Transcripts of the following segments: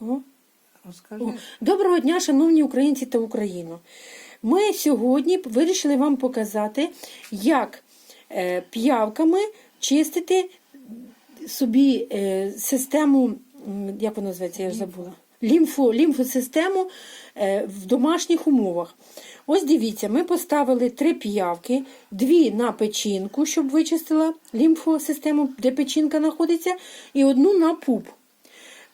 О, Доброго дня, шановні українці та Україно. Ми сьогодні вирішили вам показати, як е, п'явками чистити собі е, систему, як вона називається, я ж забула. Лімфо, лімфосистему е, в домашніх умовах. Ось дивіться, ми поставили три п'явки, дві на печінку, щоб вичистила лімфосистему, де печінка знаходиться, і одну на пуп.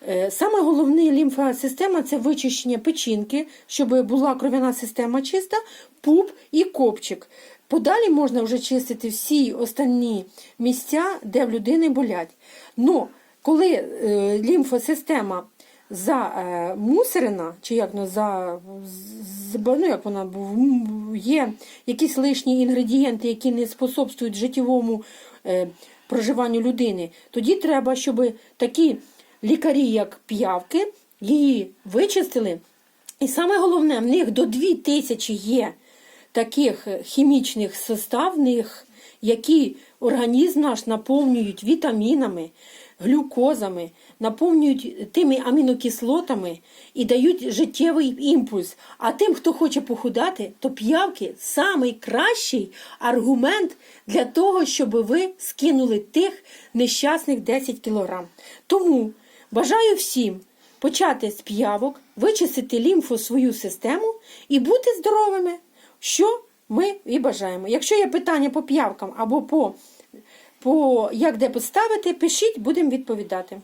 Е, Саме головне лімфосистема це вичищення печінки, щоб була кров'яна система чиста, пуп і копчик. Подалі можна вже чистити всі останні місця, де в людини болять. Но коли е, лімфосистема замусорена, чи як ну, за, ну, як вона є якісь лишні інгредієнти, які не способствують життєвому е, проживанню людини, тоді треба, щоб такі лікарі, як п'явки, її вичистили. І саме головне, в них до 2000 є таких хімічних составних, які організм наш наповнюють вітамінами, глюкозами, наповнюють тими амінокислотами і дають життєвий імпульс. А тим, хто хоче похудати, то п'явки найкращий аргумент для того, щоб ви скинули тих нещасних 10 кілограм. Тому бажаю всім почати з п'явок, вичистити лімфу свою систему і бути здоровими, що ми і бажаємо. Якщо є питання по п'явкам або по, по як де поставити, пишіть, будемо відповідати.